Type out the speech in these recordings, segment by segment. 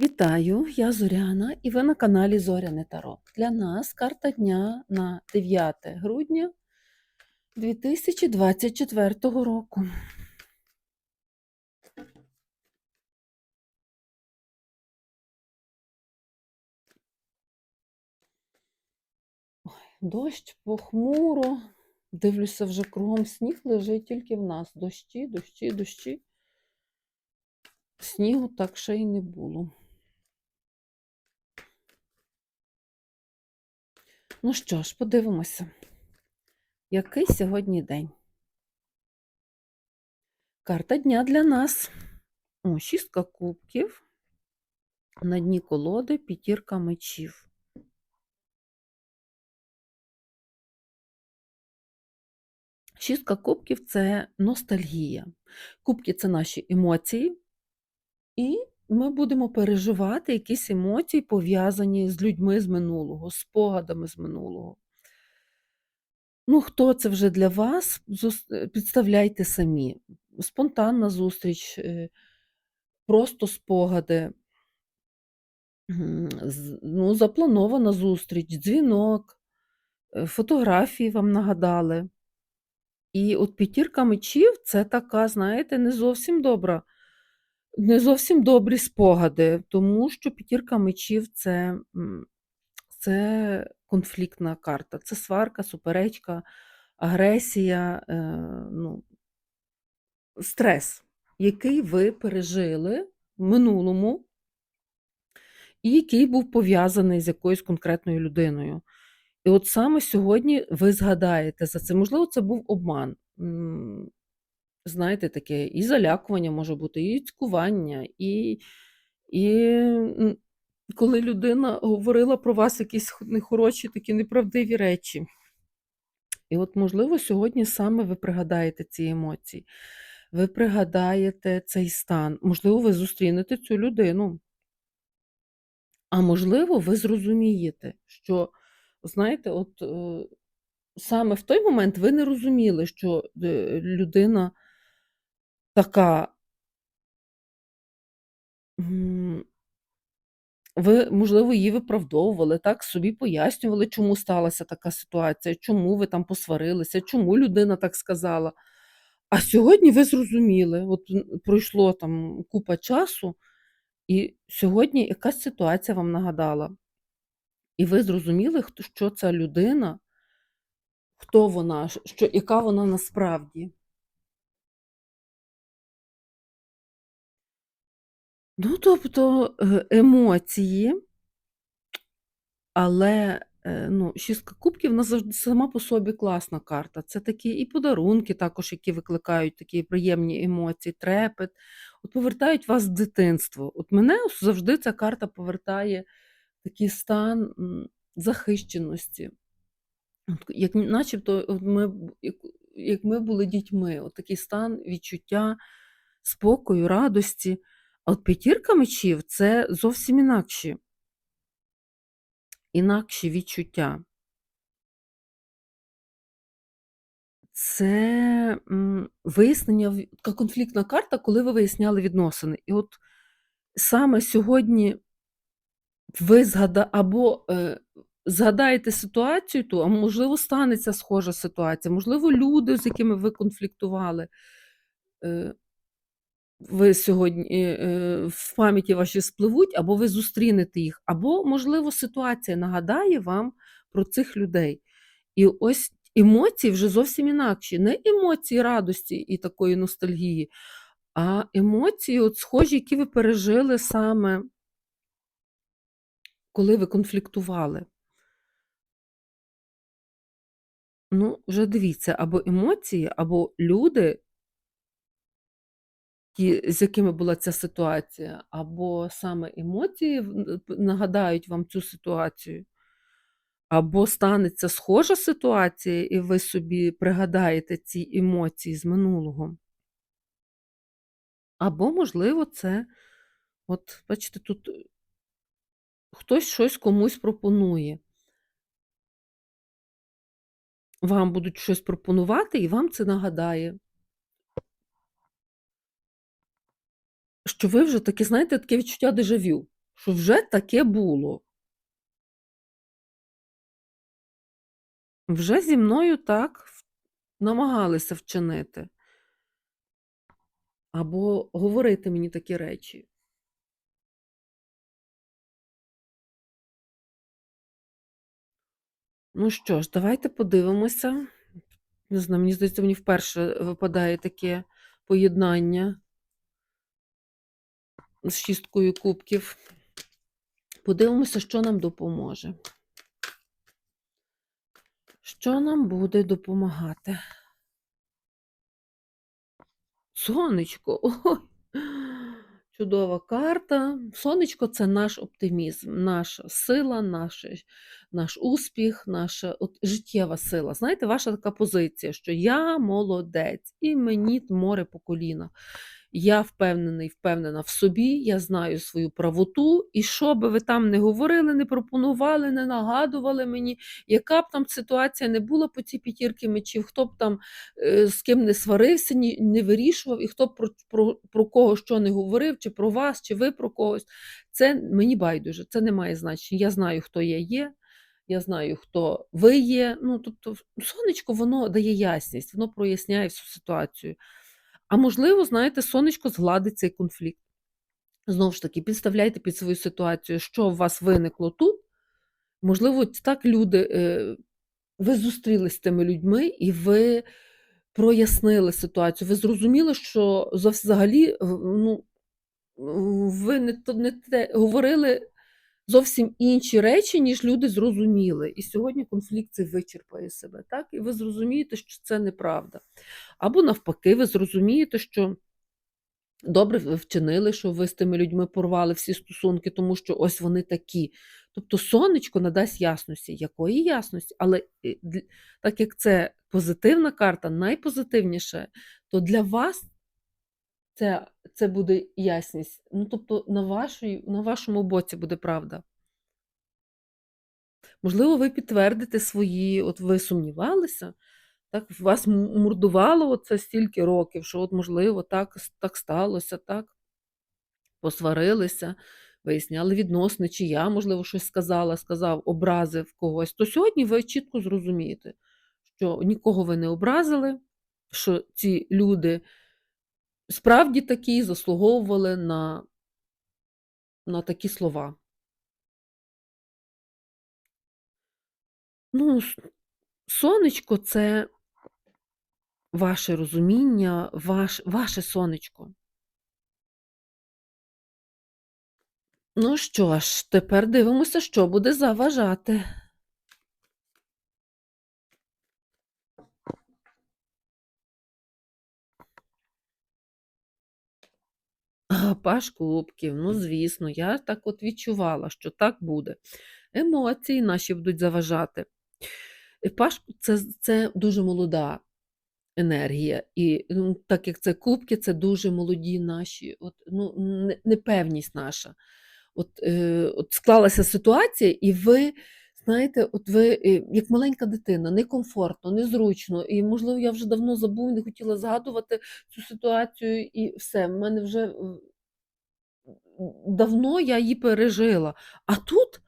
Вітаю, я Зоряна, і ви на каналі Зоряне Таро. Для нас карта дня на 9 грудня 2024 року. Дощ похмуро. Дивлюся, вже кругом сніг лежить тільки в нас. Дощі, дощі, дощі. Снігу так ще й не було. Ну що ж, подивимося, який сьогодні день. Карта дня для нас. О, шістка кубків. На дні колоди п'ятірка мечів. Шістка кубків це ностальгія. Кубки це наші емоції, і ми будемо переживати якісь емоції, пов'язані з людьми з минулого, з спогадами з минулого. Ну, хто це вже для вас? Е, Підставляйте самі. Спонтанна зустріч, е, просто спогади, ну, запланована зустріч, дзвінок, е, фотографії вам нагадали. І от п'ятірка мечів це така, знаєте, не зовсім добра, не зовсім добрі спогади, тому що п'ятірка мечів це, це конфліктна карта, це сварка, суперечка, агресія, е, ну, стрес, який ви пережили в минулому, і який був пов'язаний з якоюсь конкретною людиною. І от саме сьогодні ви згадаєте за це. Можливо, це був обман. Знаєте, таке і залякування може бути, і цькування, і, і коли людина говорила про вас якісь нехороші, такі неправдиві речі. І от, можливо, сьогодні саме ви пригадаєте ці емоції, ви пригадаєте цей стан. Можливо, ви зустрінете цю людину. А можливо, ви зрозумієте, що, знаєте, от е, саме в той момент ви не розуміли, що е, людина така. Ви, можливо, її виправдовували, так собі пояснювали, чому сталася така ситуація, чому ви там посварилися, чому людина так сказала. А сьогодні ви зрозуміли, от пройшло там купа часу, і сьогодні якась ситуація вам нагадала. І ви зрозуміли, що ця людина, хто вона, що, яка вона насправді. Ну, тобто е, емоції, але е, ну, шістка кубків вона завжди сама по собі класна карта. Це такі і подарунки, також, які викликають такі приємні емоції, трепет. От повертають вас в дитинство. От мене завжди ця карта повертає такий стан захищеності. От як начебто от ми, як, як ми були дітьми, от такий стан відчуття спокою, радості. А от п'ятірка мечів це зовсім інакші, інакші відчуття. Це вияснення, така конфліктна карта, коли ви виясняли відносини. І от саме сьогодні ви згада або е, згадаєте ситуацію, ту, а можливо, станеться схожа ситуація, можливо, люди, з якими ви конфліктували, е, ви сьогодні е, в пам'яті ваші спливуть, або ви зустрінете їх, або, можливо, ситуація нагадає вам про цих людей. І ось емоції вже зовсім інакші. Не емоції радості і такої ностальгії, а емоції, от схожі, які ви пережили саме, коли ви конфліктували. Ну, вже дивіться, або емоції, або люди, ті, з якими була ця ситуація, або саме емоції нагадають вам цю ситуацію, або станеться схожа ситуація, і ви собі пригадаєте ці емоції з минулого. Або, можливо, це, от, бачите, тут хтось щось комусь пропонує. Вам будуть щось пропонувати, і вам це нагадає. Що ви вже таке, знаєте, таке відчуття дежавю, що вже таке було. Вже зі мною так намагалися вчинити. Або говорити мені такі речі. Ну що ж, давайте подивимося. Не знаю, мені здається, мені вперше випадає таке поєднання з шісткою кубків. Подивимося, що нам допоможе. Що нам буде допомагати? Сонечко. Ой, чудова карта. Сонечко це наш оптимізм, наша сила, наше, наш успіх, наша от, життєва сила. Знаєте, ваша така позиція, що я молодець, і мені море по колінах. Я впевнений, впевнена в собі, я знаю свою правоту, і що би ви там не говорили, не пропонували, не нагадували мені, яка б там ситуація не була по цій п'ятірки мечів, хто б там е, з ким не сварився, ні, не вирішував, і хто б про, про, про кого що не говорив, чи про вас, чи ви про когось. Це мені байдуже, це не має значення. Я знаю, хто я є. Я знаю, хто ви є. Ну, тобто, сонечко воно дає ясність, воно проясняє всю ситуацію. А можливо, знаєте, сонечко згладить цей конфлікт. Знову ж таки, підставляйте під свою ситуацію, що у вас виникло тут. Можливо, так люди, е, ви зустрілись з тими людьми, і ви прояснили ситуацію. Ви зрозуміли, що взагалі ну, ви не, не те говорили зовсім інші речі, ніж люди зрозуміли. І сьогодні конфлікт цей вичерпає себе. так? І ви зрозумієте, що це неправда. Або навпаки, ви зрозумієте, що. Добре, ви вчинили, що ви з тими людьми порвали всі стосунки, тому що ось вони такі. Тобто сонечко надасть ясності. Якої ясності? Але е, так як це позитивна карта, найпозитивніше, то для вас це це буде ясність. Ну, тобто, на, вашій, на вашому боці буде правда. Можливо, ви підтвердите свої, от ви сумнівалися, так, вас мурдувало це стільки років, що, от, можливо, так так сталося, так? Посварилися, виясняли відносини, чи я, можливо, щось сказала, сказав, образив когось. То сьогодні ви чітко зрозумієте, що нікого ви не образили, що ці люди справді такі заслуговували на, на такі слова. Ну, сонечко це ваше розуміння, ваш, ваше сонечко. Ну що ж, тепер дивимося, що буде заважати. Паш кубків, ну, звісно, я так от відчувала, що так буде. Емоції наші будуть заважати. Паш це, це дуже молода енергія. І ну, так як це кубки, це дуже молоді наші, от, ну, непевність наша. От, е, от Склалася ситуація, і ви. Знаєте, от ви е, як маленька дитина, некомфортно, незручно, і, можливо, я вже давно забув, не хотіла згадувати цю ситуацію, і все, в мене вже давно я її пережила. А тут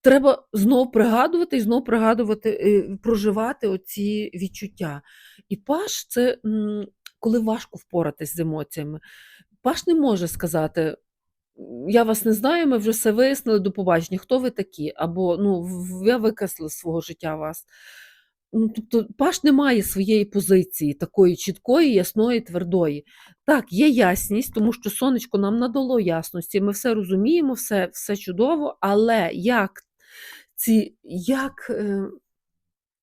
треба знов пригадувати і знов пригадувати, е, проживати оці відчуття. І Паш це коли важко впоратись з емоціями. Паш не може сказати. Я вас не знаю, ми вже все вияснили до побачення. Хто ви такі? Або ну, я викреслила свого життя вас. Ну, Тобто Паш не має своєї позиції, такої чіткої, ясної, твердої. Так, є ясність, тому що сонечко нам надало ясності, ми все розуміємо, все все чудово, але як ці, як е,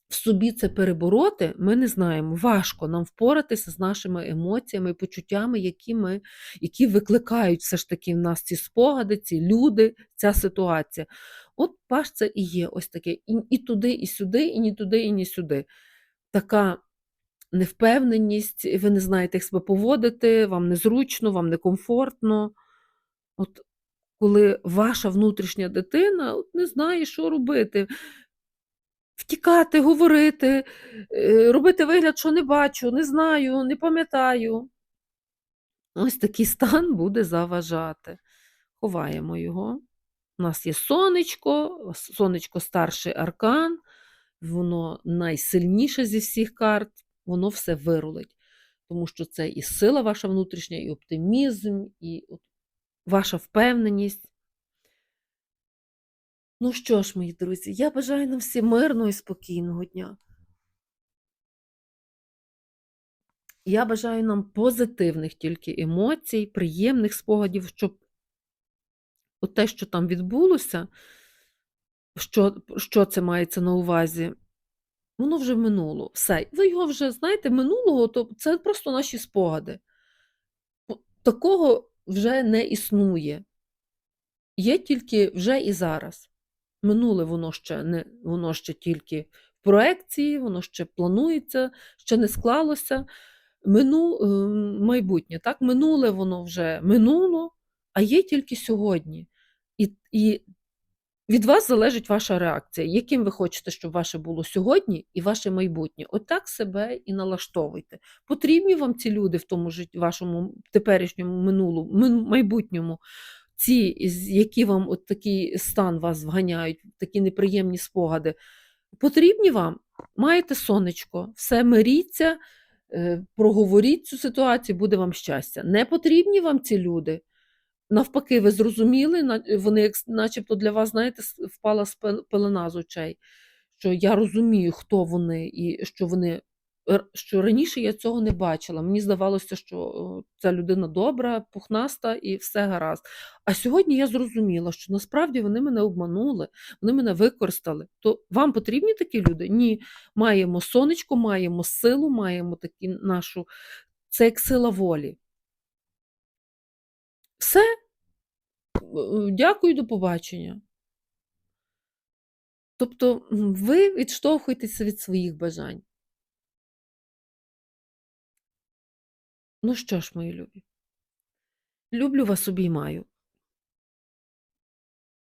в собі це перебороти, ми не знаємо. Важко нам впоратися з нашими емоціями і почуттями, які ми, які викликають все ж таки в нас ці спогади, ці люди, ця ситуація. От паш це і є ось таке. І, і туди, і сюди, і ні туди, і ні сюди. Така невпевненість, ви не знаєте, як себе поводити, вам незручно, вам некомфортно. От коли ваша внутрішня дитина от не знає, що робити. Втікати, говорити, е, робити вигляд, що не бачу, не знаю, не пам'ятаю. Ось такий стан буде заважати. Ховаємо його. У нас є сонечко, сонечко старший аркан, воно найсильніше зі всіх карт, воно все вирулить. Тому що це і сила ваша внутрішня, і оптимізм, і ваша впевненість. Ну що ж, мої друзі, я бажаю нам всім мирного і спокійного дня. Я бажаю нам позитивних тільки емоцій, приємних спогадів, щоб те, що там відбулося, що, що це мається на увазі, воно вже минуло. Все. Ви його вже, знаєте, минулого, то це просто наші спогади. Такого вже не існує. Є тільки вже і зараз. Минуле воно ще не воно ще тільки в проекції, воно ще планується, ще не склалося. Мину, е, майбутнє, так? Минуле воно вже минуло, а є тільки сьогодні. І, і від вас залежить ваша реакція, яким ви хочете, щоб ваше було сьогодні і ваше майбутнє. Отак себе і налаштовуйте. Потрібні вам ці люди в тому житті, вашому теперішньому минулому, майбутньому, ці, які вам от такий стан вас вганяють, такі неприємні спогади. Потрібні вам? Маєте сонечко, все миріться, е, проговоріть цю ситуацію, буде вам щастя. Не потрібні вам ці люди. Навпаки, ви зрозуміли, вони начебто для вас, знаєте, впала пелена з очей, що я розумію, хто вони, і що вони. Що раніше я цього не бачила. Мені здавалося, що ця людина добра, пухнаста і все гаразд. А сьогодні я зрозуміла, що насправді вони мене обманули, вони мене використали. То вам потрібні такі люди? Ні. Маємо сонечко, маємо силу, маємо такі нашу. Це як сила волі. Все. Дякую, до побачення. Тобто ви відштовхуєтеся від своїх бажань. Ну що ж, мої любі, люблю вас, обіймаю.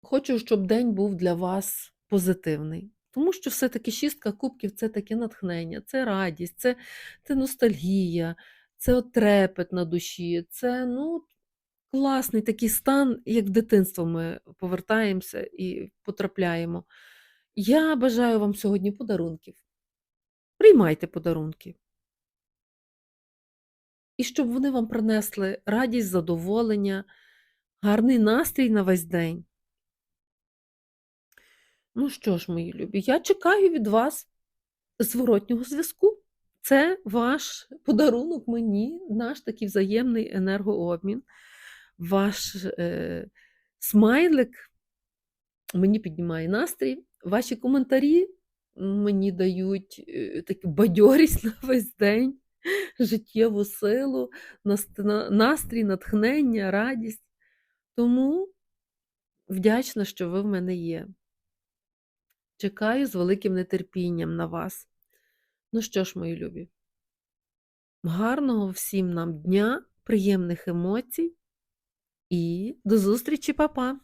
Хочу, щоб день був для вас позитивний. Тому що все-таки шістка кубків це таке натхнення, це радість, це, це ностальгія, це от трепет на душі, це ну, класний такий стан, як в дитинство ми повертаємося і потрапляємо. Я бажаю вам сьогодні подарунків. Приймайте подарунки. І щоб вони вам принесли радість, задоволення, гарний настрій на весь день. Ну що ж, мої любі, я чекаю від вас зворотнього зв'язку. Це ваш подарунок мені, наш такий взаємний енергообмін, ваш е, смайлик мені піднімає настрій. Ваші коментарі мені дають е, таку бадьорість на весь день, життєву силу, настрій, натхнення, радість. Тому вдячна, що ви в мене є. Чекаю з великим нетерпінням на вас. Ну що ж, мої любі, гарного всім нам дня, приємних емоцій і до зустрічі, па-па!